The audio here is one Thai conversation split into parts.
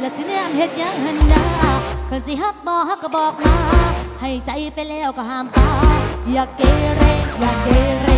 และสิแนมเฮ็ดหยังหันนาคนสิฮักบ่ฮักก็บอกมา ให้ใจไปแล้วก็ห้ามตาอย่าเกเรอย่าเกเร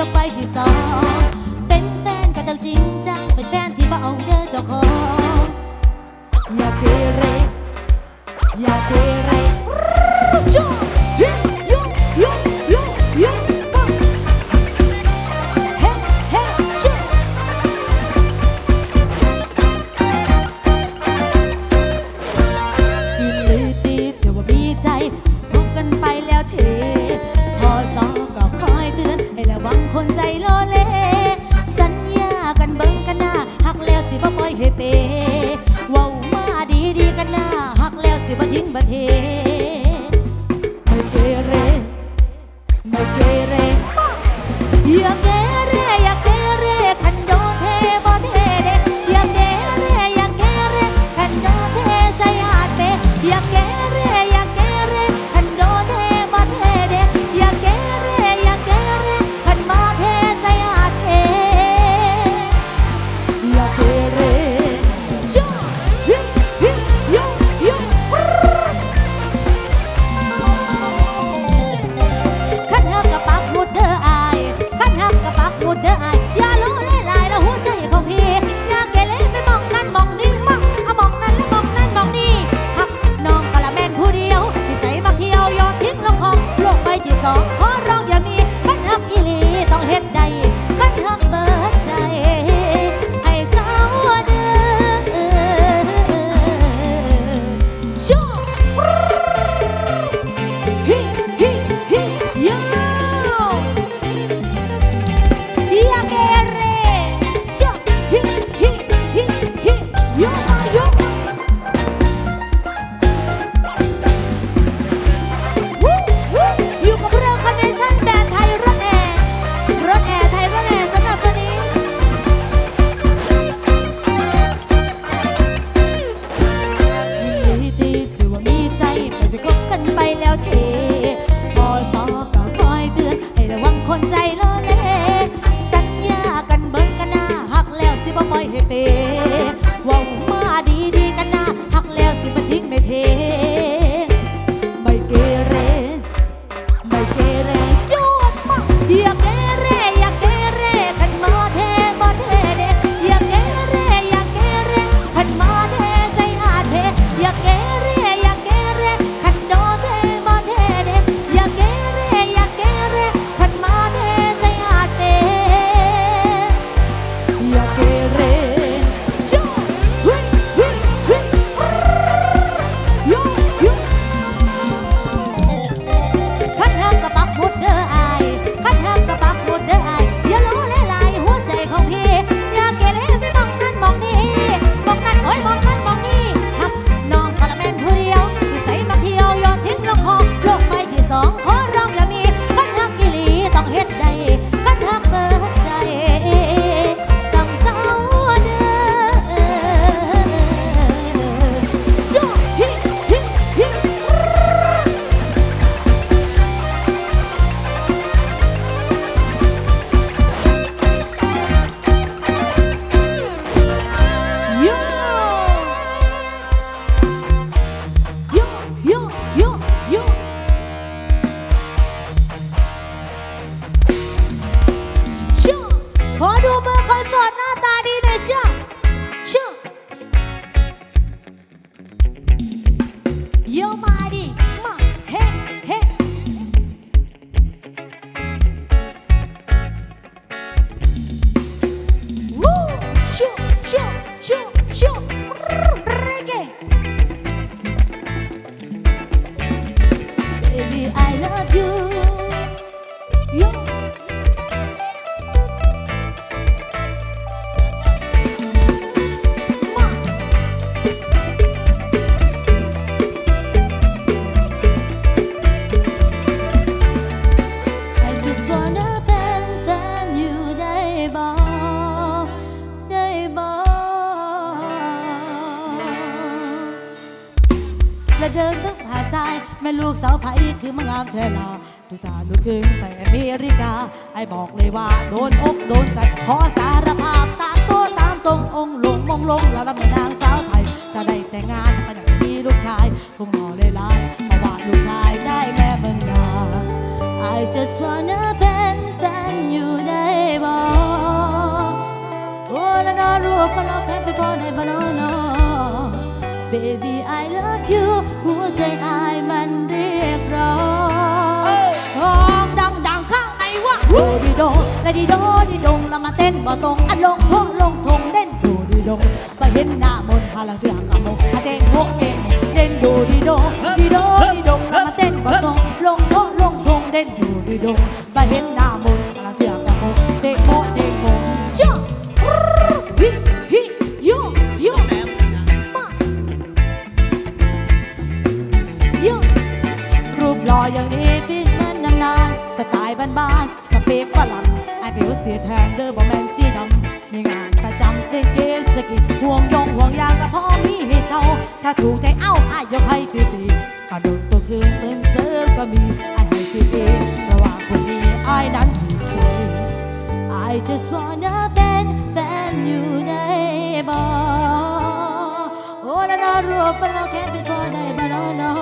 ลงไปที่สองเป็นแฟนก็ต้องจริงจังเป็นแฟนที่บ่เอาเด้อเจ้าของอย่าเกเร love you. ามเธอลาดูตาลูกครึ่งแต่อเมริกา ไอ้บอกเลยว่าโดนอกโดนใจ ขอสารภาพตามตัวตามตรงองค์ลงมองลงแล้วรับแม่นางสาวไทยถ้าได้แต่งงานก็อยากมีลูกชายคงห่อเลยลายเพราะว่าลูกชายได้แม่เมืองนา I just wanna เป็นแฟนอยู่ได้บ่โอ้แล้วนอรู้ว่าเราแพ้ไปก่อนให้บ่นอนอ Baby I love you หัวใจอายมันเรียกร้อง ดดีโดและดีโดดีดงละมาเต้นบ่ตรงอันลงโพลงทงเล่นดูดีดงไปเห็นหน้ามนพาลังเจือกกับมอาเต้นโพเองเล่นดูดีโดดีโดดีดงละมาเต้นบ่ตรงลงโพลงทงเล่นดูดีดงไปเห็นหน้ามน ถ้าถูกใจเอ้าไอายยกให้ฟรีๆกระโดดตัวคืนเพิ่นเซิร์ฟก็มีไอายให้ฟรีๆเพราะว่าคนนี้ไอายนั้นถูกใจ I just wanna เป็นแฟนอยู่ได้บ่โอ้แล้วนอรู้ว่าเราแค่เป็นคนได้บ่นอนอ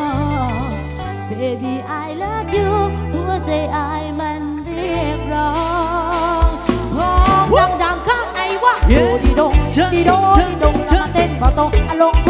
Baby I love you หัวใจอายมันเรียกร้องร้องดังๆข้างในว่าโดดีดงดีโดดีดงแล้วมาเต้นบ่ตรงอะลงพ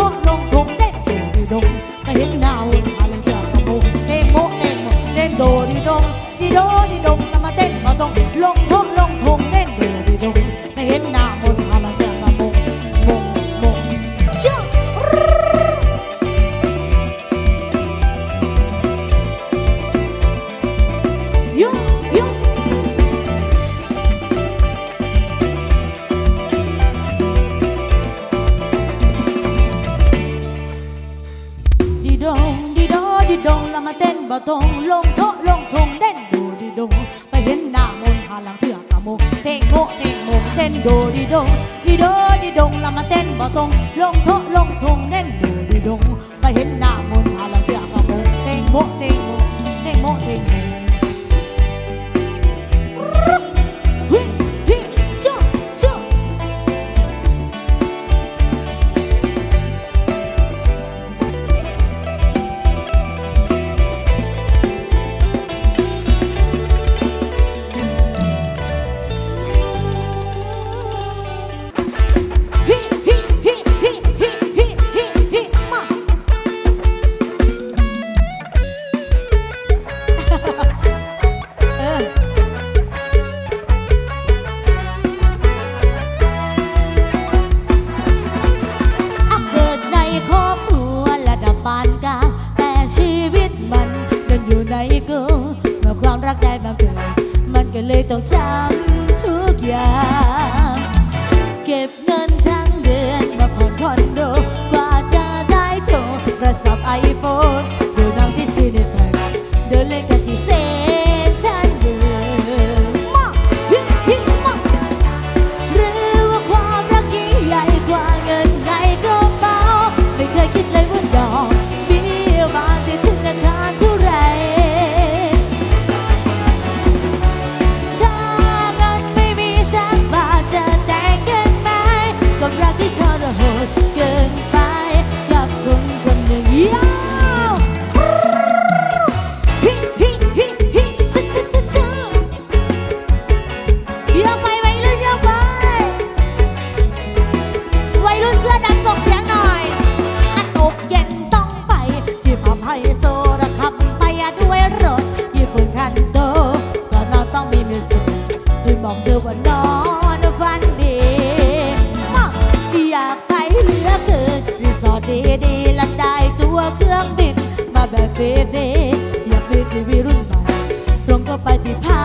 มาเต้นบ่ตรงลงโทลงทงเด่นดูดีดงไปเห็นหน้ามนหาหลังเชือกะโมเต้งโมเต้งโมงเต้นดูดีดงดีโดดีดงลามาเต้นบ่ตรงลงโทลงทงเด่นดูดีดงไปเห็นหน้ามนหาหลังเชือกะโมเต้งโมเต้งโมเต้งโมเต้งโม อความรักได้บางเกิดมันก็เลยต้องจำทุกอย่าง ดีๆและได้ตัวเครื่องบินมาแบบฟรีๆอยากไปทีวีรุ่นใหม่ตรงก็ไปที่พา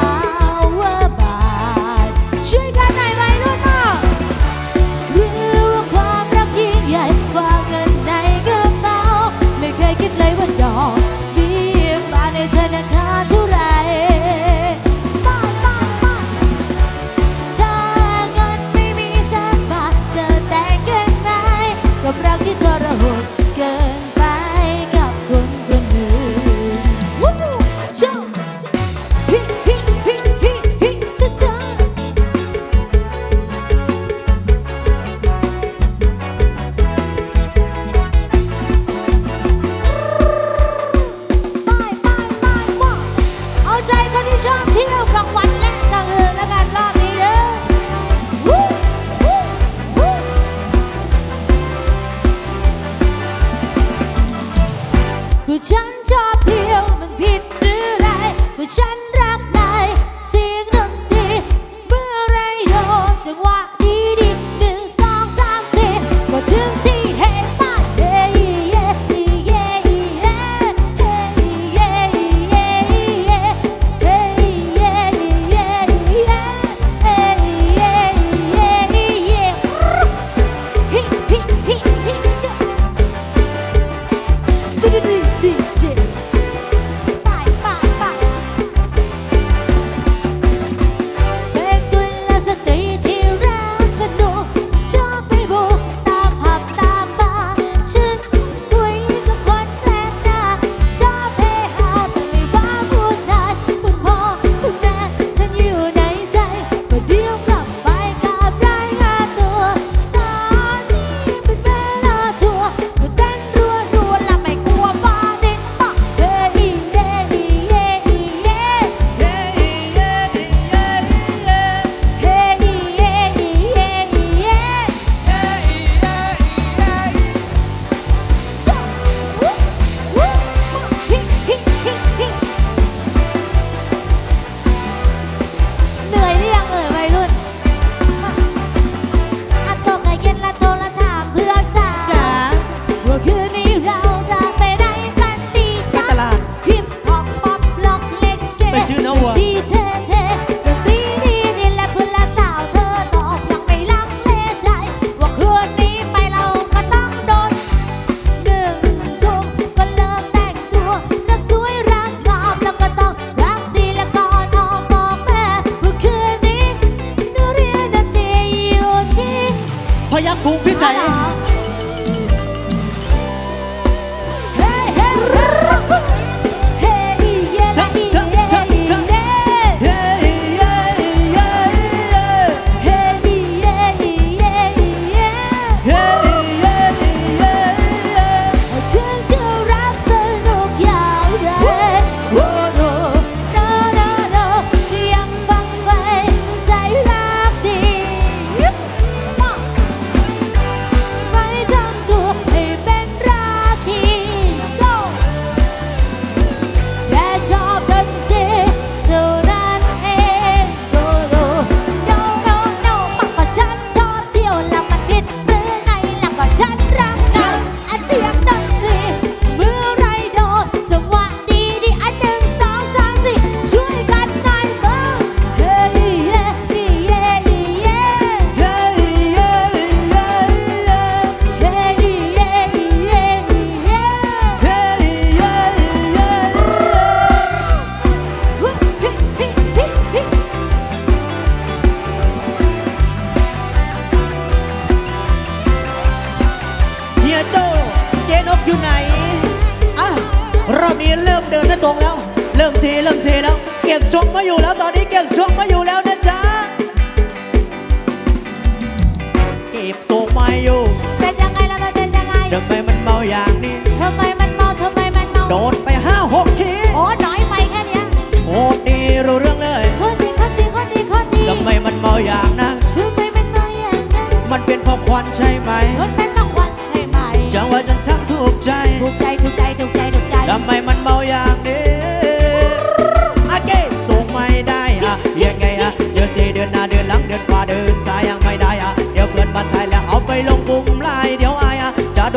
ตรงแล้ว เริ่มเซเริ่มเซแล้ว เก็บทรงมาอยู่แล้วตอนนี้เก็บทรงมาอยู่แล้วนะจ๊ะ เก็บทรงมาอยู่เป็นยังไงล่ะมันเป็นยังไงทำไมมันเมาอย่างนี้ ทำไมมันเมาทำไมมันเมาโดนไปห้าหกทีโอ้น้อยไปแค่เนี้ยโอ้ดีรู้เรื่องเลยคนดีคนดีคนดีคนดีทำไมมันเมาอย่างนั้นทำไมมันเมาอย่างนั้นมันเป็นเพราะควันใช่ไหมมันเป็นมากควันใช่ไหมจังหวะจนทั้งถูกใจถูกใจถูกใจถูกใจถูกใจทำไมมัน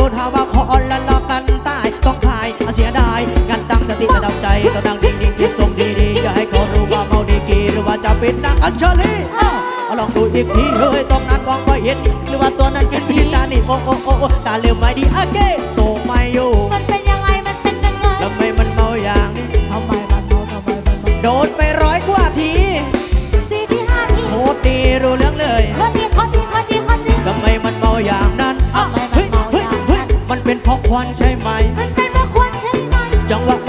ดนหาว่าขอออนและลอกกันตายต้องขายอะเสียดายงั้นตั้งสติระดับใจต้องดังดิ่งดิ่งเก็บทรงดีๆอย่าให้เขารู้ว่าเมาดีกีหรือว่าจะเป็นนักอัญชลีอ้าวเอาลองดูอีกทีเฮ้ยตรงนั้นมองไม่เห็น หรือว่าตัวนั้นเป็นพี่ตานี่โอ้โอ้โอ้โอ้ตาเลืมไม่ดีอาเก้ส่งไม่อยู่มันเป็นยังไงมันเป็นยังไงทำไมมันเมาอย่างนี้ทำไมมันเมาทำไมมันเมาโดน ควันใช่ไหม มันเป็นมากควันใช่ไหม จังหวะ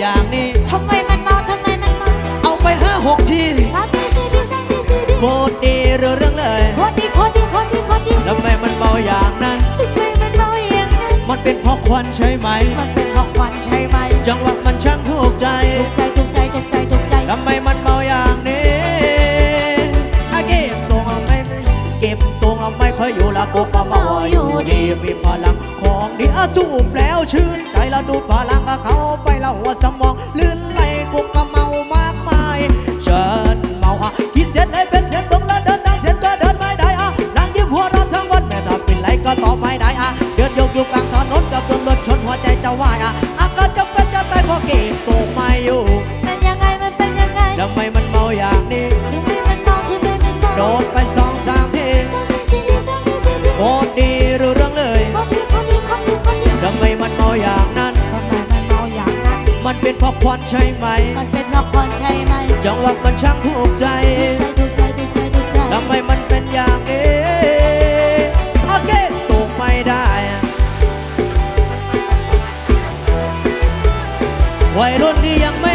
อย่างนี้ทำไมมันเมาทำไมมันเมาเอาไปห้าหกทีสามทีสี่ทีสามทีสี่ทีโคตรดีเรื่องเรื่องเลยคนดีคนดีคนดีคนดีทำไมมันเมาอย่างนั้นทำไมมันเมาอย่างนั้น มันเป็นเพราะควันใช่ไหม มันเป็นเพราะควันใช่ไหม จังหวะมันช่างถูกใจถูกใจถูกใจถูกใจถูกใจทำไมมันเมาอย่าง อยอยู่ละกบเมาอยู่ดีมีพลังของดีอาสูบแล้วชื่นใจล้วดูพลังกับเขาไปล้วหัวสมองลื่นไหลกุกก็เมามากมายเชิญเมาอะคิดเสียได้เป็นเสียงตรงแล้วเดินทางเสียงก็เดินไม่ได้อะนั่งยิ้มหัวเราะทั้งวันแม่ถ้าเป็นไรก็ตอบไม่ได้อะเดินโยกอยู่กลางถนนกับเพื่อนรถชนหัวใจจะวายอะอาการจะเป็นจะตายเพราะเก็บทรงไม่อยู่มันยังไงมันเป็นยังไงทำไมมันเมาอย่างนี้ทำไมมันเมาทำไมมันเมาโดนไป มันเป็นเพราะควันใช่ไหม มันเป็นเพราะควันใช่ไหมจังหวะมันช่างถูกใจถูกใจถูกใจถูกใจถูกใจทำไมมันเป็นอย่างนี้ โอเคสูงไม่ได้อะวัยรุ่นที่ยังไม่